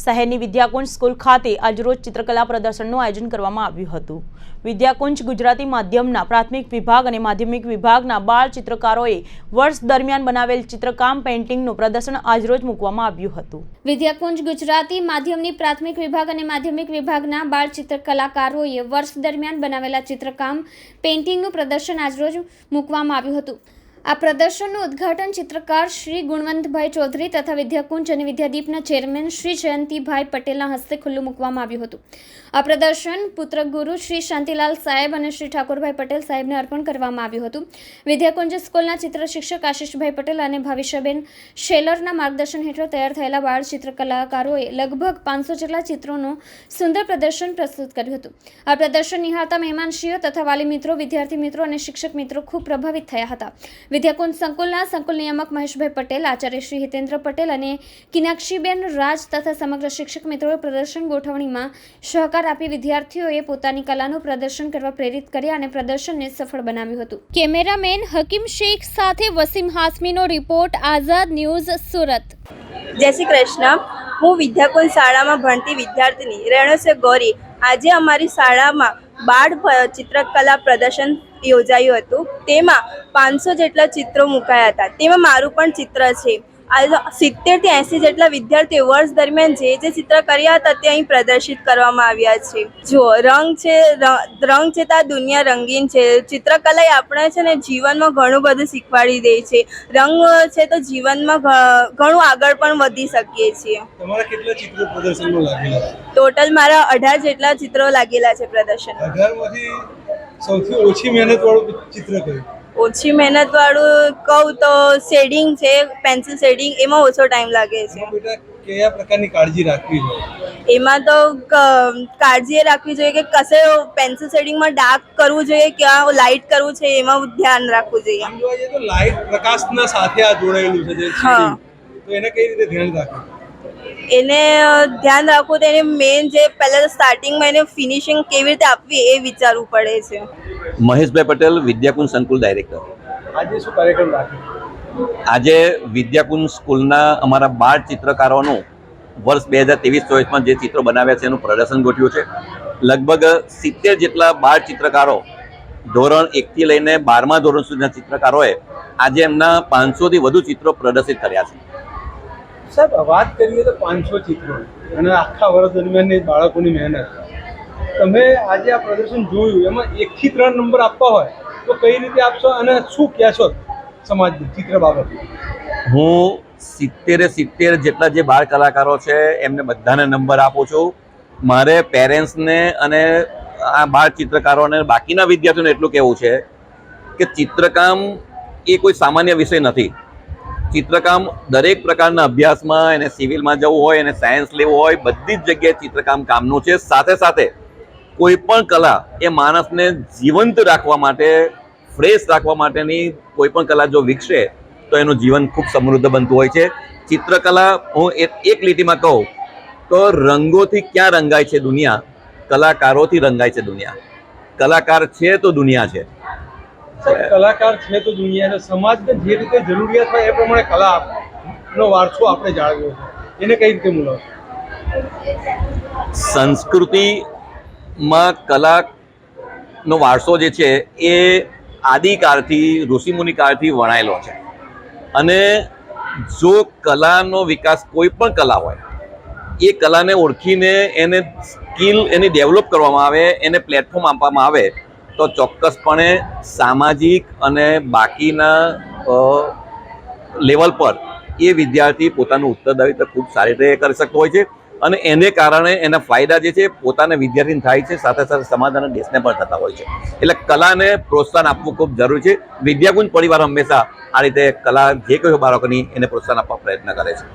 શહેરની વિદ્યાકુંજ સ્કૂલ ખાતે આજરોજ ચિત્રકલા પ્રદર્શનનું આયોજન કરવામાં આવ્યું હતું. વિદ્યાકુંજ ગુજરાતી માધ્યમના પ્રાથમિક વિભાગ અને માધ્યમિક વિભાગના બાળ ચિત્રકારોએ વર્ષ દરમિયાન બનાવેલ ચિત્રકામ પેઇન્ટિંગનું પ્રદર્શન આજરોજ મૂકવામાં આવ્યું હતું. વિદ્યાકુંજ ગુજરાતી માધ્યમની પ્રાથમિક વિભાગ અને માધ્યમિક વિભાગના બાળ ચિત્રકલાકારોએ વર્ષ દરમિયાન બનાવેલા ચિત્રકામ પેઇન્ટિંગનું પ્રદર્શન આજરોજ મૂકવામાં આવ્યું હતું. આ પ્રદર્શનનું ઉદ્ઘાટન ચિત્રકાર શ્રી ગુણવંતભાઈ ચૌધરી તથા વિદ્યાકુંજ અને વિદ્યાદીપના ચેરમેન શ્રી જયંતિભાઈ પટેલના હસ્તે ખુલ્લું મૂકવામાં આવ્યું હતું. આ પ્રદર્શન પુત્ર ગુરુ શ્રી શાંતિલાલ સાહેબ અને શ્રી ઠાકોરભાઈ પટેલ સાહેબને અર્પણ કરવામાં આવ્યું હતું. વિદ્યાકુંજ સ્કૂલના ચિત્ર શિક્ષક આશીષભાઈ પટેલ અને ભાવિષ્યબેન શેલરના માર્ગદર્શન હેઠળ તૈયાર થયેલા બાળ ચિત્રકલાકારોએ લગભગ પાંચસો જેટલા ચિત્રોનું સુંદર પ્રદર્શન પ્રસ્તુત કર્યું હતું. આ પ્રદર્શન નિહાળતા મહેમાનશ્રીઓ તથા વાલી મિત્રો, વિદ્યાર્થી મિત્રો અને શિક્ષક મિત્રો ખૂબ પ્રભાવિત થયા હતા. વિદ્યાકુંજ સંકુલના સંકુલ નિયામક મહેશભાઈ પટેલ, આચાર્ય શ્રી હિતેન્દ્ર પટેલ અને કિનાક્ષીબેન રાજ તથા સમગ્ર શિક્ષક મિત્રોએ પ્રદર્શન ગોઠવણીમાં સહકાર આપી વિદ્યાર્થીઓએ પોતાની કલાનું પ્રદર્શન કરવા પ્રેરિત કર્યા અને પ્રદર્શનને સફળ બનાવ્યું હતું. કેમેરામેન હકીમ શેખ સાથે વસીમ હાસમીનો રિપોર્ટ, આઝાદ ન્યૂઝ, સુરત. જય શ્રી કૃષ્ણ. હું વિદ્યાકુંજ શાળામાં ભણતી વિદ્યાર્થીની રેણસે ગૌરી. આજે અમારી શાળામાં બાળ ચિત્રકલા પ્રદર્શન યોજાયું હતું. તેમાં પાંચસો જેટલા ચિત્રો મુકાયા હતા. તેમાં મારું પણ ચિત્ર છે. સિત્તેરથી એંસી જેટલા વિદ્યાર્થીઓ વર્ષ દરમિયાન જે જે ચિત્ર કર્યા હતા તે અહીં પ્રદર્શિત કરવામાં આવ્યા છે. જો રંગ છે રંગ છે તો દુનિયા રંગીન છે. ચિત્રકલા એ આપણે છે ને જીવનમાં ઘણું બધું શીખવાડી દે છે. રંગ છે તો જીવનમાં ઘણું આગળ પણ વધી શકીએ છીએ. પ્રદર્શનમાં ટોટલ મારા અઢાર જેટલા ચિત્રો લાગેલા છે પ્રદર્શન અઢારમાંથી સૌથી ઓછી મહેનત વાળું ચિત્ર કયું? ઓછી મહેનત વાળું કહું તો શેડિંગ છે પેન્સિલ શેડિંગ એમાં ઓછો ટાઈમ લાગે છે. બેટા કયા પ્રકારની કાળજી રાખવી જોઈએ? એમાં તો કાળજી એ રાખવી જોઈએ કે કશે પેન્સિલ શેડિંગમાં ડાર્ક કરવું જોઈએ ક્યાં લાઇટ કરવું છે એમાં ધ્યાન રાખવું જોઈએ. જોવા તો લાઇટ પ્રકાશના સાથે આ જોડાયેલું છે જે હા. તો એને કઈ રીતે ધ્યાન રાખવું? એને ધ્યાન રાખવું તો એને મેઇન જે પહેલાં સ્ટાર્ટિંગમાં એને ફિનિશિંગ કેવી રીતે આપવી એ વિચારવું પડે છે. મહેશભાઈ પટેલ વિદ્યાકુંજ સંકુલ ડાયરેક્ટર આજે શું કાર્યક્રમ રાખ્યો આજે વિદ્યાકુંજ સ્કૂલના અમારા બાળ ચિત્રકારોનું વર્ષ બે હજાર ત્રેવીસ ચોવીસમાં જે ચિત્રો બનાવ્યા છે એનું પ્રદર્શન ગોઠવ્યું છે. લગભગ સિત્તેર જેટલા બાળ ચિત્રકારો ધોરણ એકથી લઈને બારમા ધોરણ સુધીના ચિત્રકારોએ આજે એમના પાંચસોથી વધુ ચિત્રો પ્રદર્શિત કર્યા છે. સાહેબ વાત કરીએ તો પાંચસો ચિત્રો. અને આખા વર્ષ દરમિયાન એ બાળકોની મહેનત. તમે આજે આ પ્રદર્શન જોયું, એમાં એકથી ત્રણ નંબર આપવા હોય, તો કઈ રીતે આપશો અને શું કહેશો સમાજને ચિત્ર બાબતે? હું સિત્તેરે સિત્તેર જેટલા જે બાળ કલાકારો છે, એમને બધાને નંબર આપું છું. મારે પેરેન્ટ્સને અને આ બાળ ચિત્રકારોને, બાકીના વિદ્યાર્થીઓને એટલું કહેવું છે કે ચિત્રકામ એ કોઈ સામાન્ય વિષય નથી. ચિત્રકામ દરેક પ્રકારના અભ્યાસમાં એને સિવિલમાં જવું હોય, એને સાયન્સ લેવું હોય, બધી જ જગ્યાએ ચિત્રકામ કામનું છે. સાથે સાથે કોઈ પણ કલા એ માણસને જીવંત રાખવા માટે ફ્રેશ રાખવા માટેની કોઈ પણ કલા જો વિકસે, તો એનું જીવન ખૂબ સમૃદ્ધ બનતું હોય છે. ચિત્રકલા, હું એક લીટીમાં કહું, તો રંગોથી ક્યાં રંગાય છે દુનિયા? કલાકારોથી રંગાય છે દુનિયા. કલાકાર છે તો દુનિયા છે. કલાકાર છે તો દુનિયા સમાજને જે રીતે જરૂરિયાત હોય એ પ્રમાણે કલા નો વારસો આપણે જાળવ્યો છે. એને કઈ રીતે મૂલાવશો સંસ્કૃતિમાં કલાનો વારસો જે છે એ આદિકાળથી ઋષિમુનિ કાળથી વણાયેલો છે. અને જો કલાનો વિકાસ કોઈ પણ કલા હોય, એ કલાને ઓળખીને એને સ્કિલ એની ડેવલપ કરવામાં આવે, એને પ્લેટફોર્મ આપવામાં આવે તો ચોક્કસપણે સામાજિક અને બાકીના લેવલ પર એ વિદ્યાર્થી પોતાનું ઉત્તરદાયિત્વ ખૂબ સારી રીતે કરી શકતો હોય છે અને એને કારણે એના ફાયદા જે છે પોતાના વિદ્યાર્થીને થાય છે, સાથે સાથે સમાજ અને દેશને પણ થતા હોય છે. એટલે કલાને પ્રોત્સાહન આપવું ખૂબ જરૂરી છે. વિદ્યાગુંજ પરિવાર હંમેશા આ રીતે કલા જે કોઈ બાળકોની એને પ્રોત્સાહન આપવા પ્રયત્ન કરે છે.